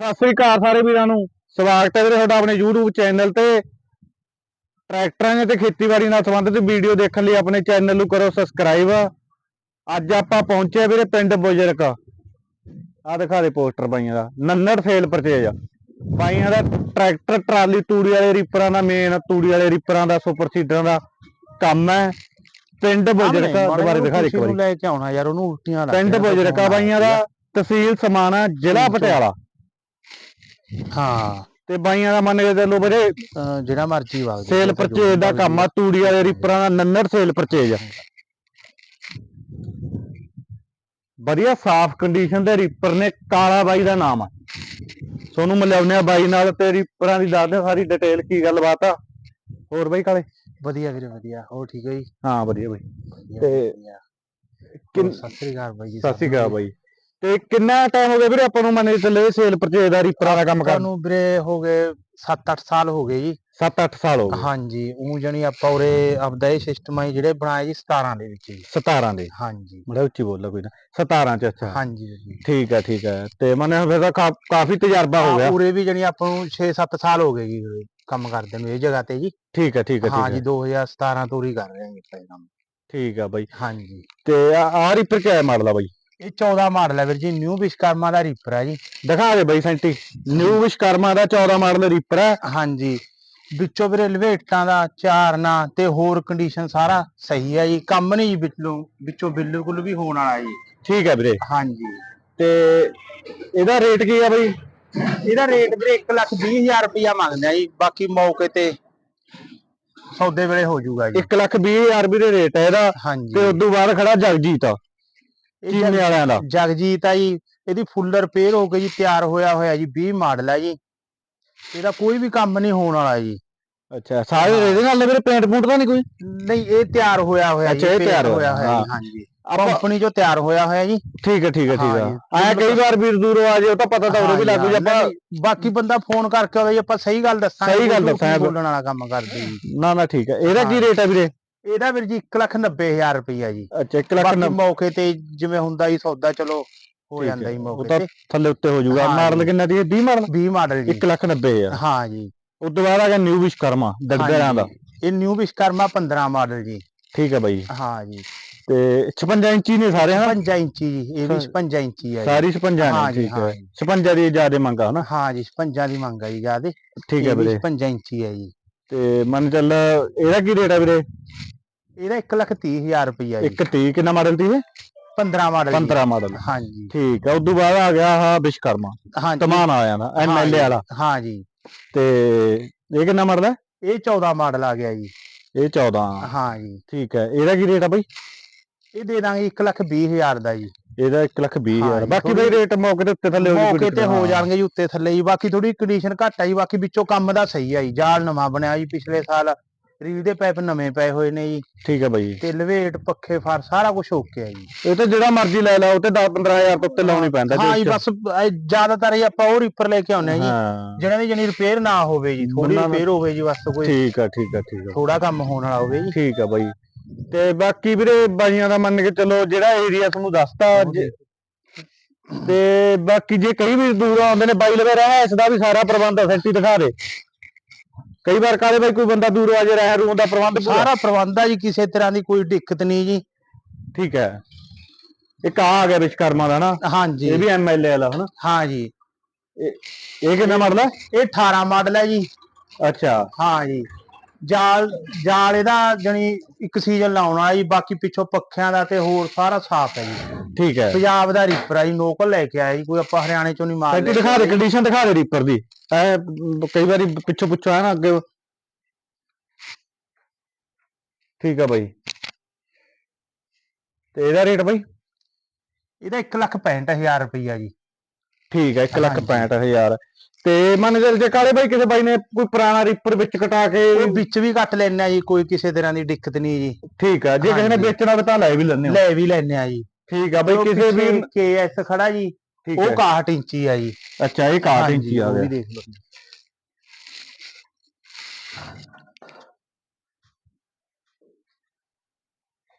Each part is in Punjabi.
ਸਤਿ ਸ੍ਰੀ ਅਕਾਲ ਸਾਰੇ ਵੀਰਾਂ ਨੂੰ। ਸਵਾਗਤ ਹੈ ਵੀਰੇ ਤੁਹਾਡਾ ਆਪਣੇ YouTube ਚੈਨਲ ਤੇ। ਟਰੈਕਟਰਾਂ ਤੇ ਖੇਤੀਬਾੜੀ ਨਾਲ ਸੰਬੰਧਿਤ ਵੀਡੀਓ ਦੇਖਣ ਲਈ ਆਪਣੇ ਚੈਨਲ ਨੂੰ ਕਰੋ ਸਬਸਕ੍ਰਾਈਬ ਅੱਜ ਆਪਾਂ ਪਹੁੰਚੇ ਵੀਰੇ ਪਿੰਡ ਬੁਜਰਕ ਆ ਦਿਖਾ ਦੇ ਪੋਸਟਰ ਬਾਈਆਂ ਦਾ। ਨੰਨੜ ਸੇਲ ਪਰਚੇਜ ਬਾਈਆਂ ਦਾ ਟਰੈਕਟਰ ਟਰਾਲੀ ਤੂੜੀ ਵਾਲੇ ਰੀਪਰਾਂ ਦਾ ਮੇਨ ਤੂੜੀ ਵਾਲੇ ਰੀਪਰਾਂ ਦਾ ਸੁਪਰ ਸੀਡਰਾਂ ਦਾ ਕੰਮ ਹੈ। ਪਿੰਡ ਬੁਜਰਕ ਦੁਬਾਰੇ ਦਿਖਾ ਦੇ ਇੱਕ ਵਾਰੀ। ਲੈ ਕੇ ਆਉਣਾ ਯਾਰ ਉਹਨੂੰ ਉਲਟੀਆਂ ਪਿੰਡ ਬੁਜਰਕਾ ਬਾਈਆਂ ਦਾ। ਤਹਿਸੀਲ ਸਮਾਣਾ ਜ਼ਿਲ੍ਹਾ। ਪਟਿਆਲਾ। ਹਾਂ। ਤੇ ਬਾਈਆਂ ਦਾ ਮੰਨ ਕੇ ਚੱਲੋ ਵੀਰੇ ਅਹ ਜਿਹੜਾ ਮਰਜ਼ੀ ਵਗ ਸੇਲ ਪਰਚੇਜ ਦਾ ਕੰਮ ਆ ਤੂੜੀ ਵਾਲੇ ਰੀਪਰਾਂ ਦਾ ਨੰਨੜ ਸੇਲ ਪਰਚੇਜ ਵਧੀਆ ਸਾਫ਼ ਕੰਡੀਸ਼ਨ ਦੇ ਰੀਪਰ ਨੇ ਕਾਲਾ ਬਾਈ ਦਾ ਨਾਮ ਆ। ਤੁਹਾਨੂੰ ਮਿਲਾਉਂਦੇ ਆ ਬਾਈ ਨਾਲ ਤੇ ਰੀਪਰਾਂ ਦੀ ਦੱਸਦੇ ਆ ਸਾਰੀ ਡਿਟੇਲ ਕੀ ਗੱਲਬਾਤ ਆ। ਹੋਰ ਬਾਈ ਕਾਲੇ? ਵਧੀਆ ਵੀਰੇ ਵਧੀਆ। ਹੋਰ ਠੀਕ ਹੈ ਜੀ? ਹਾਂ ਵਧੀਆ ਬਾਈ। ਵਧੀਆ, ਤੇ ਵਧੀਆ। ਕਿੰਨ- ਹੋਰ ਸਤਿ ਸ੍ਰੀ ਅਕਾਲ ਬਾਈ ਜੀ ਸਤਿ ਸ਼੍ਰੀ ਅਕਾਲ ਬਾਈ। ਤੇ ਕਿੰਨਾ ਟਾਈਮ ਹੋ ਗਿਆ ਵੀਰੇ ਆਪਾਂ ਨੂੰ ਮੰਨ ਕੇ ਚੱਲੇ ਸੇਲ ਪਰਚੇਜ ਦਾ ਰੀਪਰਾਂ ਦਾ ਕੰਮ ਕਰਨ? ਸਾਨੂੰ ਵੀਰੇ ਹੋ ਗਏ 7-8 ਸਾਲ ਹੋ ਗਏ ਜੀ। 7-8 ਸਾਲ ਹੋ ਗਏ। ਹਾਂਜੀ ਉਹ ਜਣੀ ਆਪਾਂ ਉਰੇ ਆਪਦਾ ਇਹ ਸਿਸਟਮ ਹੈ ਜਿਹੜੇ ਬਣਾਏ ਜੀ 17 ਦੇ ਵਿੱਚ ਜੀ। 17 ਦੇ? ਹਾਂਜੀ। ਬੜਾ ਉੱਚੀ ਬੋਲਦਾ ਕੋਈ ਨਾ। 17 ਚ ਅੱਛਾ। ਹਾਂਜੀ ਜੀ। ਠੀਕ ਹੈ ਠੀਕ ਹੈ ਤੇ ਮਨੇ ਫਿਰ ਤਾਂ ਕਾਫੀ ਤਜਰਬਾ ਹੋ ਗਿਆ। ਉਰੇ ਵੀ ਜਣੀ ਆਪਾਂ ਨੂੰ 6-7 ਸਾਲ ਹੋ ਗਏ ਜੀ ਕੰਮ ਕਰਦੇ ਨੂੰ ਇਹ ਜਗ੍ਹਾ ਤੇ ਜੀ। ਠੀਕ ਹੈ ਠੀਕ ਹੈ ਹਾਂ ਜੀ ਹੈ 2017 ਤੋਂ ਹੀ ਕਰ ਰਹੇ ਹਾਂ ਇਹ ਕੰਮ। ਠੀਕ ਹੈ ਬਾਈ। ਹਾਂਜੀ। ਤੇ ਆ ਰੀਪਰ ਕਿਆ ਮਾਡਲ ਆ ਬਾਈ? ਇਹ 14 ਮਾਡਲ ਹੈ ਵੀਰ ਜੀ ਨਿਊ ਵਿਸ਼ਕਰਮਾ ਦਾ ਰੀਪਰ ਹੈ ਜੀ। ਦਿਖਾ ਦੇ ਬਾਈ ਸੈਂਟੀ ਨਿਊ ਵਿਸ਼ਕਰਮਾ ਦਾ 14 ਮਾਡਲ ਰੀਪਰ ਹੈ ਹਾਂਜੀ ਵਿੱਚੋਂ ਵੀਰੇ ਲਵੇਟਾਂ ਦਾ ਚਾਰਨਾ ਤੇ ਹੋਰ ਕੰਡੀਸ਼ਨ ਸਾਰਾ ਸਹੀ ਹੈ ਜੀ ਕੰਮ ਨਹੀਂ ਜੀ ਵਿੱਚੋਂ ਵਿੱਚੋਂ ਬਿਲਕੁਲ ਵੀ ਹੋਣ ਵਾਲਾ ਜੀ। ਠੀਕ ਹੈ ਵੀਰੇ। ਹਾਂਜੀ। ਤੇ ਇਹਦਾ ਰੇਟ ਕੀ ਆ ਬਾਈ? ਇਹਦਾ ਰੇਟ ਵੀਰੇ 1 ਲੱਖ 20 ਹਜ਼ਾਰ ਰੁਪਇਆ ਮੰਗਦੇ ਆ ਜੀ ਬਾਕੀ ਮੌਕੇ ਤੇ ਸੌਦੇ ਵੇਲੇ ਹੋ ਜਾਊਗਾ ਜੀ। 1 ਲੱਖ 20 ਹਜ਼ਾਰ ਵੀਰੇ ਰੇਟ ਹੈ ਇਹਦਾ। ਤੇ ਉਦੋਂ ਬਾਅਦ ਖੜਾ ਜਗਜੀਤ ਜਗ- ਵਾਲਿਆਂ ਦਾ? ਜਗਜੀਤ ਆ ਜੀ ਇਹਦੀ ਫੁੱਲ ਰਿਪੇਅਰ ਹੋ ਗਈ ਜੀ ਤਿਆਰ ਹੋਇਆ ਹੋਇਆ ਜੀ 20 ਮਾਡਲ ਹੈ ਜੀ। ਇਹਦਾ ਕੋਈ ਵੀ ਕੰਮ ਨਹੀਂ ਹੋਣ ਵਾਲਾ ਜੀ। ਅੱਛਾ ਸਾਰੇ। ਇਹਦੇ ਨਾਲ ਵੀਰੇ ਪੇਂਟ ਪੂੰਟ ਤਾਂ ਨਹੀਂ ਕੋਈ? ਨਹੀਂ ਇਹ ਤਿਆਰ ਹੋਇਆ ਹੋਇਆ ਅੱਛਾ, ਇਹ ਤਿਆਰ ਹੋਇਆ, ਹੋਇਆ ਹਾਂਜੀ। ਕੰਪਨੀ ਚੋਂ ਤਿਆਰ ਹੋਇਆ ਹੋਇਆ ਜੀ। ਠੀਕ ਹੈ ਠੀਕ ਹੈ ਠੀਕ ਹਾਂ। ਆਇਆ। ਕਈ ਵਾਰ ਵੀਰ ਦੂਰੋਂ ਆ ਜੇ ਉਹ ਤਾਂ ਪਤਾ ਤਾਂ ਉਰੇ ਵੀ ਲੱਗ ਜੂ ਆਪਾਂ ਬਾਕੀ ਬੰਦਾ ਫੋਨ ਕਰਕੇ ਆਵੇ ਜੀ ਆਪਾਂ ਸਹੀ ਗੱਲ ਦੱਸਾਂਗੇ ਸਹੀ ਗੱਲ ਦੱਸਾਂਗੇ। ਬੋਲਣ ਵਾਲਾ ਕੰਮ ਕਰਦੇ ਜੀ। ਨਾ ਨਾ ਠੀਕ ਹੈ। ਇਹਦਾ ਕੀ। ਰੇਟ ਹੈ ਵੀਰੇ? ਇਹਦਾ ਵੀਰ ਜੀ 1 ਲੱਖ 90 ਹਜ਼ਾਰ ਰੁਪਈਆ ਜੀ। ਅੱਛਾ 1 ਲੱਖ ਬਾਕੀ ਮੌਕੇ ਤੇ ਜਿਵੇਂ ਹੁੰਦਾ ਜੀ ਸੌਦਾ ਚਲੋ ਹੋ ਜਾਂਦਾ ਹੈ, ਜੀ ਉਹ ਮੌਕੇ ਤਾਂ ਤੇ। ਥੱਲੇ ਉੱਤੇ ਹੋ ਜਾਊਗਾ। ਹਾਂ ਮਾਡਲ ਜੀ। ਕਿੰਨਾ ਦੀ ਹੈ? 20 ਮਾਡਲ? 20 ਮਾਡਲ ਜੀ। 1 ਲੱਖ 90 ਹਜ਼ਾਰ। ਹਾਂ ਜੀ। ਉਸ ਤੋਂ ਬਾਅਦ ਆ ਗਿਆ ਨਿਊ ਵਿਸ਼ਕਰਮਾ ਡੱਡਰਾਂ ਦਾ। ਹਾਂਜੀ, ਇਹ ਨਿਊ ਵਿਸ਼ਕਰਮਾ 15 ਮਾਡਲ ਜੀ। ਠੀਕ ਹੈ ਬਾਈ ਹਾਂ ਜੀ। ਤੇ 56 ਇੰਚੀ ਨੇ ਸਾਰੇ ਹਨਾ? 55 ਇੰਚੀ ਜੀ ਇਹ ਵੀ ਹਾਂ। 56 ਇੰਚੀ ਹੈ ਜੀ। ਸਾਰੀ 56 ਹਾਂ ਨੇ ਜੀ, ਠੀਕ ਹਾਂ। ਹੈ ਜੀ। 56 ਦੀ ਜ਼ਿਆਦਾ ਮੰਗਾ ਹਨਾ? ਹਾਂ ਜੀ 55 ਦੀ ਮੰਗ ਹੈ ਜੀ ਜਿਆਦੇ। ਠੀਕ ਹੈ ਵੀਰੇ। 55 ਇੰਚੀ ਹੈ ਜੀ। ਤੇ ਮੰਨ ਚੱਲ ਇਹਦਾ ਕੀ ਰੇਟ ਹੈ ਵੀਰੇ? ਇਹਦਾ 1 ਲੱਖ 30 ਹਜ਼ਾਰ ਰੁਪਈਆ ਜੀ। 1 30 ਕਿੰਨਾ ਮਾਡਲ ਦੀ ਇਹ? 15 ਮਾਡਲ 15 ਮਾਡਲ ਹਾਂ ਜੀ ਠੀਕ ਹੈ ਉਸ ਤੋਂ ਬਾਅਦ ਆ ਗਿਆ ਆਹ ਵਿਸ਼ਕਰਮਾ ਹਾਂ ਜੀ ਤਮਾਨ ਨਾ ਹਾਂ ਐਮਐਲਏ ਵਾਲਾ। ਹਾਂ ਜੀ। ਤੇ ਇਹ ਕਿੰਨਾ ਮਾਡਲ ਹੈ ਇਹ 14 ਮਾਡਲ ਆ ਗਿਆ ਜੀ। ਇਹ 14 ਹਾਂ ਜੀ। ਠੀਕ ਹੈ ਇਹਦਾ ਕੀ ਰੇਟ ਆ ਬਾਈ? ਇਹ ਦੇ ਦਾਂਗੇ 1 ਲੱਖ 20 ਹਜ਼ਾਰ ਦਾ ਜੀ। ਇਹਦਾ 1 ਲੱਖ 20 ਹਾਂ ਹਜ਼ਾਰ ਬਾਕੀ ਬਈ ਰੇਟ ਮੌਕੇ ਦੇ ਉੱਤੇ ਥੱਲੇ ਹੋ ਮੌਕੇ ਤੇ ਹੋ ਹਾਂ। ਜਾਣਗੇ ਜੀ ਉੱਤੇ ਥੱਲੇ ਜੀ। ਬਾਕੀ ਥੋੜੀ ਕੰਡੀਸ਼ਨ ਘੱਟ ਆ ਜੀ। ਬਾਕੀ ਵਿੱਚੋਂ ਕੰਮ ਦਾ ਸਹੀ ਆ ਜੀ। ਜਾਲ ਨਵਾਂ ਬਣਿਆ ਜੀ ਪਿਛਲੇ ਸਾਲ। ਰੀਲ ਦੇ ਪਾਈਪ ਨਵੇਂ ਪਏ ਹੋਏ ਨੇ ਜੀ। ਠੀਕ ਹੈ ਬਾਈ ਤੇ ਲਵੇਟ ਪੱਖੇ ਫਰ ਸਾਰਾ ਕੁਝ ਓਕੇ ਆ ਜੀ। ਇਹ ਤੇ ਜਿਹੜਾ ਮਰਜ਼ੀ ਲੈ ਲਾ ਉਹ ਤੇ 10 15000 ਤੋਂ ਉੱਤੇ ਲਾਉਣੀ ਪੈਂਦਾ ਹਾਂ ਜੀ ਬਸ ਜ਼ਿਆਦਾਤਰ ਜੀ ਆਪਾਂ ਉਹ ਰੀਪਰ ਲੈ ਕੇ ਆਉਂਦੇ ਆ ਜੀ। ਹਾਂ। ਜਿਹਨਾਂ ਦੀ ਜਣੀ ਰਿਪੇਅਰ ਨਾ ਹੋਵੇ ਜੀ ਥੋੜੀ ਰਿਪੇਅਰ ਹੋਵੇ ਜੀ ਬਸ ਕੋਈ ਠੀਕ ਆ ਠੀਕ ਆ ਠੀਕ ਆ। ਥੋੜਾ ਕੰਮ ਹੋਣ ਵਾਲਾ ਹੋਵੇ ਜੀ। ਠੀਕ ਆ ਬਾਈ। ਤੇ ਬਾਕੀ ਵੀਰੇ ਬਾਈਆਂ ਦਾ ਮੰਨ ਕੇ ਚੱਲੋ ਜਿਹੜਾ ਏਰੀਆ ਤੁਹਾਨੂੰ ਦੱਸਤਾ ਜੇ- ਤੇ ਬਾਕੀ ਜੇ ਕਈ ਵੀ ਦੂਰ ਆਉਂਦੇ ਨੇ ਬਾਈ ਲਵੇ ਰਹਿ ਇਸ ਦਾ ਵੀ ਸਾਰਾ ਪ੍ਰਬੰਧ ਆ ਸੈਂਟੀ ਦਿਖਾ ਦੇ। ਕਈ ਵਾਰ ਕਾਲੇ ਬਾਈ ਕੋਈ ਬੰਦਾ ਦੂਰ ਆ ਜੇ ਰਹਿ ਰੂਮ ਦਾ ਪ੍ਰਬੰਧ ਪੂਰਾ। ਸਾਰਾ ਪ੍ਰਬੰਧ ਆ ਜੀ ਕਿਸੇ ਤਰ੍ਹਾਂ ਦੀ ਕੋਈ ਦਿੱਕਤ ਨਹੀਂ ਜੀ। ਠੀਕ ਹੈ। ਇੱਕ ਆ ਆ ਗਿਆ ਵਿਸ਼ਕਰਮਾ ਦਾ ਨਾ। ਹਾਂਜੀ। ਇਹ ਵੀ ਐਮਐਲਏ ਵਾਲਾ ਹਨਾ? ਹਾਂ ਜੀ। ਇਹ ਕਿੰਨਾ ਮਾਡਲ ਹੈ ਇਹ 18 ਮਾਡਲ ਹੈ ਜੀ। ਅੱਛਾ। ਹਾਂ ਜੀ। ਜਾਲ ਜਾਲ ਇਹਦਾ ਜਣੀ ਇੱਕ ਸੀਜ਼ਨ ਲਾਉਣ ਵਾਲਾ ਜੀ ਬਾਕੀ ਪਿੱਛੋਂ ਪੱਖਿਆਂ ਦਾ ਤੇ ਹੋਰ ਸਾਰਾ ਸਾਫ਼ ਹੈ ਜੀ। ਠੀਕ ਹੈ। ਪੰਜਾਬ ਦਾ ਰੀਪਰ ਆ ਜੀ ਲੋਕਲ ਲੈ ਕੇ ਆਇਆ ਜੀ ਕੋਈ ਆਪਾਂ ਹਰਿਆਣੇ ਚੋਂ ਨਹੀਂ ਮਾਲ ਸੈਂਟੀ ਲੈ ਕੇ ਦਿਖਾ ਦੇ। ਕੰਡੀਸ਼ਨ ਦਿਖਾ ਦੇ ਰੀਪਰ ਦੀ। ਐ ਕਈ ਵਾਰੀ ਪਿੱਛੋਂ ਪੁੱਛੋ ਹੈ ਨਾ ਅੱਗੇ। ਠੀਕ ਆ ਬਾਈ। ਤੇ ਇਹਦਾ ਰੇਟ ਬਾਈ? ਇਹਦਾ 1 ਲੱਖ 65000 ਰੁਪਈਆ ਜੀ। ਠੀਕ ਹੈ 1 ਲੱਖ ਹਾਂਜੀ। 65000 ਤੇ ਮੰਨ ਚੱਲ ਜੇ ਕਾਲੇ ਬਾਈ ਕਿਸੇ ਬਾਈ ਨੇ ਕੋਈ ਪੁਰਾਣਾ ਰੀਪਰ ਵਿੱਚ ਕਟਾ ਕੇ ਵਿੱਚ ਵੀ ਕੱਟ ਲੈਣੇ ਆ ਜੀ ਕੋਈ ਕਿਸੇ ਤਰ੍ਹਾਂ ਦੀ ਦਿੱਕਤ ਨਹੀਂ ਜੀ। ਠੀਕ ਆ ਜੇ ਕਿਸੇ ਨੇ। ਵੇਚਣਾ ਹੋਵੇ ਤਾਂ ਲੈ ਵੀ ਲੈਣੇ ਹੋ। ਲੈ ਵੀ ਲੈਣੇ ਆ ਜੀ। ਠੀਕ ਆ ਬਾਈ ਕਿਸੇ ਵੀ ਕੇਐਸ ਖੜਾ ਜੀ ਉਹ ਹੈ 61 ਇੰਚੀ ਆ ਜੀ। ਅੱਛਾ ਇਹ 61 ਹਾਂਜੀ, ਇੰਚੀ ਆ ਵੀ ਗਿਆ। ਦੇਖ ਲਓ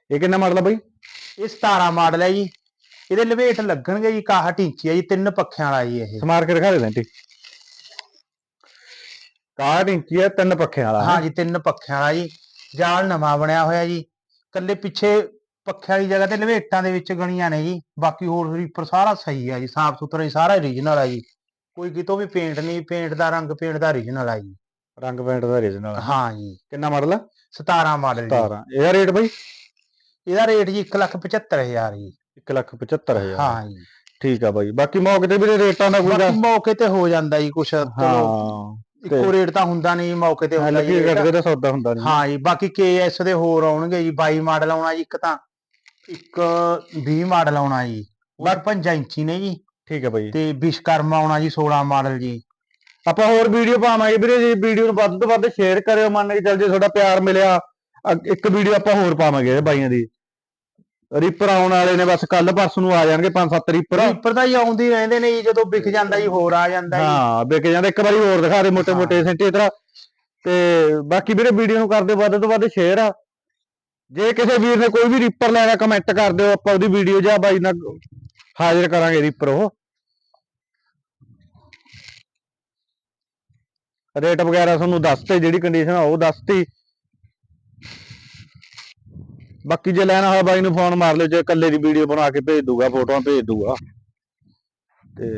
ਇਹ ਕਿੰਨਾ ਮਾਡਲ ਆ ਬਾਈ? ਇਹ 17 ਮਾਡਲ ਹੈ ਜੀ। ਇਹਦੇ ਲਵੇਟ ਲੱਗਣਗੇ ਜੀ 61 ਇੰਚੀ ਆ ਜੀ ਤਿੰਨ ਪੱਖਿਆਂ ਵਾਲਾ ਜੀ ਇਹ। ਸਮਾਰ ਕੇ ਦਿਖਾ ਦੇ ਲੈਂਟੀ 61 ਇੰਚੀ ਹੈ ਤਿੰਨ ਪੱਖਿਆਂ ਵਾਲਾ। ਹਾਂ ਜੀ ਤਿੰਨ ਪੱਖਿਆਂ ਵਾਲਾ ਜੀ। ਜਾਲ ਨਵਾਂ ਬਣਿਆ ਹੋਇਆ ਜੀ। ਕੱਲੇ ਪਿੱਛੇ ਪੱਖਿਆਂ ਵਾਲੀ ਜਗ੍ਹਾ ਤੇ ਲਵੇਟਾਂ ਦੇ ਵਿੱਚ ਗਣੀਆਂ ਨੇ ਜੀ। ਬਾਕੀ ਹੋਰ ਰੀਪਰ ਸਾਰਾ ਸਹੀ ਆ ਜੀ ਸਾਫ਼ ਸੁਥਰਾ ਜੀ ਸਾਰਾ ਰੀਜਨਲ ਆ ਜੀ। ਕੋਈ ਕਿਤੋਂ ਵੀ ਪੇਂਟ ਨਹੀਂ ਪੇਂਟ ਦਾ ਰੰਗ ਪੇਂਟ ਦਾ ਰੀਜਨਲ ਆ ਜੀ। ਰੰਗ ਪੈਂਟ ਦਾ ਰੀਜਨਲ ਹਾਂ ਜੀ। ਕਿੰਨਾ ਮਾਡਲ ਹੈ 17 ਮਾਡਲ ਜੀ। 17 ਇਹਦਾ ਰੇਟ ਬਈ? ਇਹਦਾ ਰੇਟ ਜੀ 175000 ਜੀ। 175000 ਹਾਂ ਜੀ। ਠੀਕ ਆ ਬਾਈ। ਬਾਕੀ ਮੌਕੇ ਤੇ ਵੀਰੇ ਰੇਟਾਂ ਦਾ ਕੋਈ ਬਾਕੀ ਮੌਕੇ ਤੇ ਹੋ ਜਾਂਦਾ ਜੀ ਕੁਛ। ਚਲੋ ਇੱਕੋ ਰੇਟ ਤਾਂ ਹੁੰਦਾ ਨਹੀਂ ਮੌਕੇ ਤੇ ਹੁੰਦਾ ਜੀ। ਲੱਗੀ ਰੇਟ। ਦਾ ਸੌਦਾ ਹੁੰਦਾ ਨਹੀਂ। ਹਾਂ ਜੀ ਬਾਕੀ KS ਦੇ ਹੋਰ ਆਉਣਗੇ ਜੀ। 22 ਮਾਡਲ ਆਉਣਾ ਜੀ ਇੱਕ ਤਾਂ। ਇੱਕ 20 ਮਾਡਲ ਆਉਣਾ ਜੀ। ਉਹ 5 ਇੰਚੀ ਨੇ ਜੀ। ਠੀਕ ਹੈ ਬਾਈ। ਤੇ ਵਿਸ਼ਕਰਮਾ ਆਉਣਾ ਜੀ 16 ਮਾਡਲ ਜੀ। ਆਪਾਂ ਹੋਰ ਵੀਡੀਓ ਪਾਵਾਂਗੇ ਵੀਰੇ ਜੀ। ਵੀਡੀਓ ਨੂੰ ਵੱਧ ਤੋਂ ਵੱਧ ਸ਼ੇਅਰ ਕਰਿਓ। ਮੰਨ ਕੇ ਚੱਲ ਜੇ ਤੁਹਾਡਾ ਪਿਆਰ ਮਿਲਿਆ ਇੱਕ ਵੀਡੀਓ ਆਪਾਂ ਹੋਰ ਪਾਵਾਂਗੇ ਬਾਈਆਂ ਦੀ। ਰੀਪਰ ਆਉਣ ਵਾਲੇ ਨੇ ਬਸ ਕੱਲ ਪਰਸੋਂ ਨੂੰ ਆ ਜਾਣਗੇ ਪੰਜ ਸੱਤ ਰੀਪਰ ਰੀਪਰ ਤਾਂ ਹੀ ਆਉਂਦੀ ਰਹਿੰਦੇ ਨੇ ਜੀ ਜਦੋਂ ਵਿਕ ਜਾਂਦਾ ਜੀ ਹੋਰ ਆ ਜਾਂਦਾ ਜੀ। ਹਾਂ ਵਿਕ ਜਾਂਦਾ ਇੱਕ ਵਾਰੀ ਹੋਰ ਦਿਖਾ ਦੇ ਮੋਟੇ ਮੋਟੇ ਸੈਂਟੀਮੀਟਰ ਤੇ ਬਾਕੀ ਵੀਰੇ ਵੀਡੀਓ ਨੂੰ ਕਰਦੇ ਵੱਧ ਤੋਂ ਵੱਧ ਸ਼ੇਅਰ ਆ। ਜੇ ਕਿਸੇ ਵੀਰ ਨੇ ਕੋਈ ਵੀ ਰੀਪਰ ਲੈਣਾ ਕਮੈਂਟ ਕਰ ਦਿਓ ਆਪਾਂ ਉਹਦੀ ਵੀਡੀਓ ਜਾਂ ਬਾਈ ਨਾਲ ਹਾਜ਼ਰ ਕਰਾਂਗੇ ਰੀਪਰ ਉਹ। ਰੇਟ ਵਗੈਰਾ ਤੁਹਾਨੂੰ ਦੱਸਤੇ ਜਿਹੜੀ ਕੰਡੀਸ਼ਨ ਆ ਉਹ ਦੱਸਤੀ ਬਾਕੀ ਜੇ ਲੈਣਾ ਹੋਇਆ ਬਾਈ ਨੂੰ ਫੋਨ ਮਾਰ ਲਿਓ, ਜੇ ਇਕੱਲੇ ਦੀ ਵੀਡੀਓ ਬਣਾ ਕੇ ਭੇਜ ਦੂਗਾ ਫੋਟੋਆਂ ਭੇਜ ਦੂਗਾ ਤੇ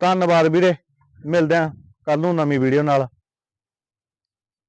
ਧੰਨਵਾਦ ਵੀਰੇ, ਮਿਲਦੇ ਆਂ ਕੱਲ ਨੂੰ ਨਵੀਂ ਵੀਡੀਓ ਨਾਲ।